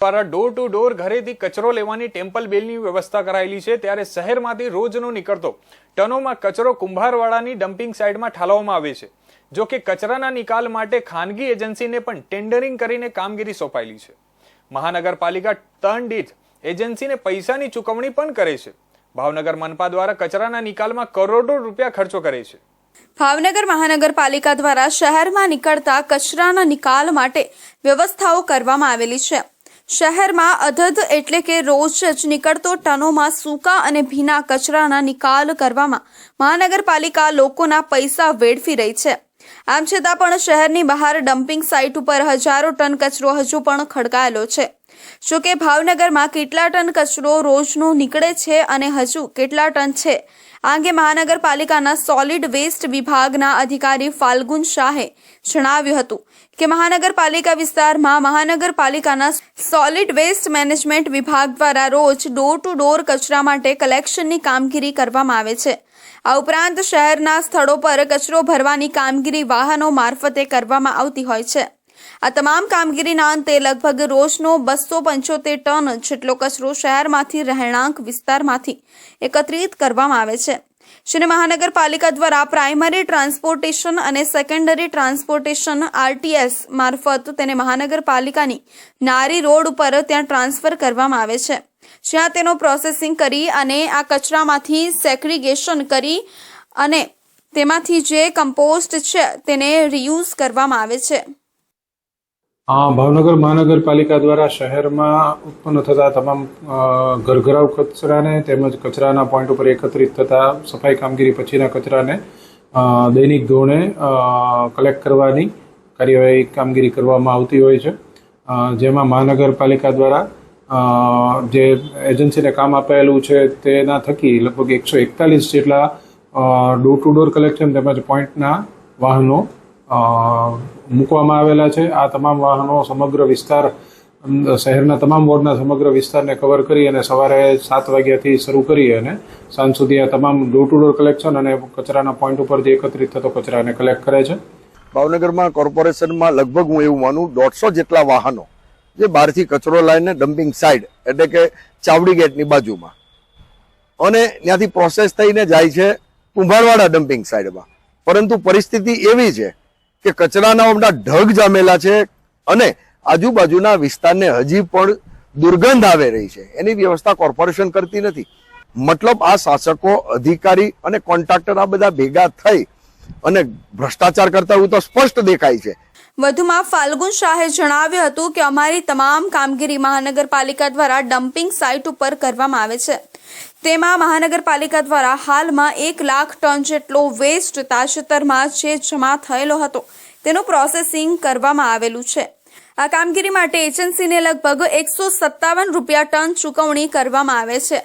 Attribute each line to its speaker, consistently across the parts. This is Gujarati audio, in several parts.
Speaker 1: દ્વારા ડોર ટુ ડોર ઘરેથી કચરો લેવાની ટેમ્પલ બેલની વ્યવસ્થા કરાયેલી છે. ત્યારે શહેરમાંથી રોજનો નીકળતો ટનોમાં કચરો કુંભારવાડાની ડમ્પિંગ સાઇટમાં ઠાલવવામાં આવે છે. જો કે કચરાના નિકાલ માટે ખાનગી એજન્સીને પણ ટેન્ડરિંગ કરીને કામગીરી સોંપાયેલી છે. મહાનગરપાલિકા ટર્ન દીઠ એજન્સીને પૈસાની ચૂકવણી પણ કરે છે. ભાવનગર મનપા દ્વારા કચરાના નિકાલમાં કરોડો રૂપિયા ખર્ચો કરે છે.
Speaker 2: ભાવનગર મહાનગરપાલિકા દ્વારા શહેરમાં નીકળતા કચરાના નિકાલ માટે વ્યવસ્થાઓ કરવામાં આવેલી છે. શહેરમાં અધધ એટલે કે રોજ જ નીકળતો ટનોમાં સૂકા અને ભીના કચરાના નિકાલ કરવામાં મહાનગરપાલિકા લોકોના પૈસા વેડફી રહી છે. આમ છતાં પણ શહેરની બહાર ડમ્પિંગ સાઇટ ઉપર હજારો ટન કચરો હજુ પણ ખડકાયેલો છે. જો કે ભાવનગરમાં કેટલા ટન કચરો રોજનો નીકળે છે અને હજુ કેટલા ટન છે? આ અંગે મહાનગરપાલિકાના સોલિડ વેસ્ટ વિભાગના અધિકારી ફાલ્ગુન શાહે જણાવ્યું હતું કે મહાનગરપાલિકા વિસ્તારમાં મહાનગરપાલિકાના સોલિડ વેસ્ટ મેનેજમેન્ટ વિભાગ દ્વારા રોજ ડોર ટુ ડોર કચરા માટે કલેક્શનની કામગીરી કરવામાં આવે છે. આ ઉપરાંત શહેરના સ્થળો પર કચરો ભરવાની કામગીરી વાહનો મારફતે કરવામાં આવતી હોય છે. આ તમામ કામગીરીના અંતે લગભગ રોજનો બસો પંચોતેર ટન જેટલો કચરો શહેરમાંથી રહેણાંક વિસ્તારમાંથી એકત્રિત કરવામાં આવે છે. શ્રી મહાનગરપાલિકા દ્વારા પ્રાઇમરી ટ્રાન્સપોર્ટેશન અને સેકન્ડરી ટ્રાન્સપોર્ટેશન આરટીએસ મારફત તેને મહાનગરપાલિકાની નારી રોડ ઉપર ત્યાં ટ્રાન્સફર કરવામાં આવે છે. જ્યાં તેનો પ્રોસેસિંગ કરી અને આ કચરામાંથી સેગ્રીગેશન કરી અને તેમાંથી જે કમ્પોસ્ટ છે તેને રિયુઝ કરવામાં આવે છે.
Speaker 3: ભાવનગર મહાનગરપાલિકા દ્વારા શહેરમાં ઉત્પન્ન થતા તમામ ઘરઘરાવ કચરાને તેમજ કચરાના પોઈન્ટ ઉપર એકત્રિત થતા સફાઈ કામગીરી પછીના કચરાને દૈનિક ધોરણે કલેક્ટ કરવાની કાર્યવાહી કામગીરી કરવામાં આવતી હોય છે. જેમાં મહાનગરપાલિકા દ્વારા જે એજન્સીને કામ અપાયેલું છે તેના થકી લગભગ એકસો એકતાલીસ જેટલા ડોર ટુ ડોર કલેક્શન તેમજ પોઈન્ટના વાહનો મૂકવામાં આવેલા છે. આ તમામ વાહનો સમગ્ર વિસ્તાર શહેરના તમામ વોર્ડના સમગ્ર વિસ્તારને કવર કરી અને સવારે સાત વાગ્યાથી શરૂ કરી અને સાંજ સુધી આ તમામ ડોર ટુ ડોર કલેક્શન અને કચરાના પોઈન્ટ ઉપરથી એકત્રિત થતો કચરાને કલેક્ટ કરે છે.
Speaker 4: ભાવનગરમાં કોર્પોરેશનમાં લગભગ હું એવું માનું દોઢસો જેટલા વાહનો જે બહારથી કચરો લાવીને ડમ્પિંગ સાઇડ એટલે કે ચાવડી ગેટની બાજુમાં. અને ત્યાંથી પ્રોસેસ થઈને જાય છે કુંભારવાડા ડમ્પિંગ સાઇડમાં પરંતુ પરિસ્થિતિ એવી છે કે કચરાના હમણાં ઢગ જામેલા છે અને આજુબાજુના વિસ્તારને હજી પણ દુર્ગંધ આવે રહી છે. એની વ્યવસ્થા કોર્પોરેશન કરતી નથી. મતલબ આ શાસકો, અધિકારી અને કોન્ટ્રાક્ટર આ બધા ભેગા થઈ અને ભ્રષ્ટાચાર કરતા એવું તો સ્પષ્ટ દેખાય છે.
Speaker 2: વધુમાં ફાલ્ગુન શાહે જણાવ્યું હતું કે અમારી તમામ કામગીરી મહાનગરપાલિકા દ્વારા ડમ્પિંગ સાઇટ ઉપર કરવામાં આવે છે. તેમાં મહાનગરપાલિકા દ્વારા હાલમાં એક લાખ ટન જેટલો વેસ્ટ તાજેતરમાં જે જમા થયેલો હતો. તેનું પ્રોસેસિંગ કરવામાં આવેલું છે. આ કામગીરી માટે એજન્સીને લગભગ એકસો સત્તાવન રૂપિયા ટન ચૂકવણી કરવામાં આવે છે.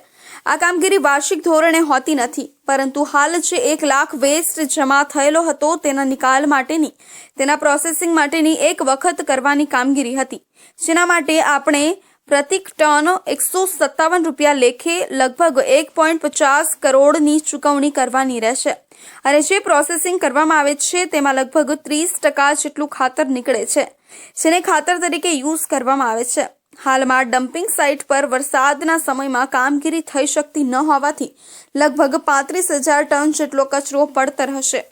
Speaker 2: આ કામગીરી વાર્ષિક ધોરણે હોતી નથી, પરંતુ હાલ જે એક લાખ વેસ્ટ જમા થયેલો હતો તેના નિકાલ માટેની, તેના પ્રોસેસિંગ માટેની એક વખત કરવાની કામગીરી હતી. જેના માટે આપણે પ્રતિક ટન એકસો સત્તાવન રૂપિયા લેખે લગભગ એક પોઈન્ટ પચાસ કરોડની ચૂકવણી કરવાની રહેશે. અને જે પ્રોસેસિંગ કરવામાં આવે છે, તેમાં લગભગ ત્રીસ ટકા જેટલું ખાતર નીકળે છે, જેને ખાતર તરીકે યુઝ કરવામાં આવે છે. હાલમાં ડમ્પિંગ સાઇટ પર વરસાદના સમયમાં કામગીરી થઈ શકતી ન હોવાથી લગભગ પાંત્રીસ હજાર ટન જેટલો કચરો પડતર હશે.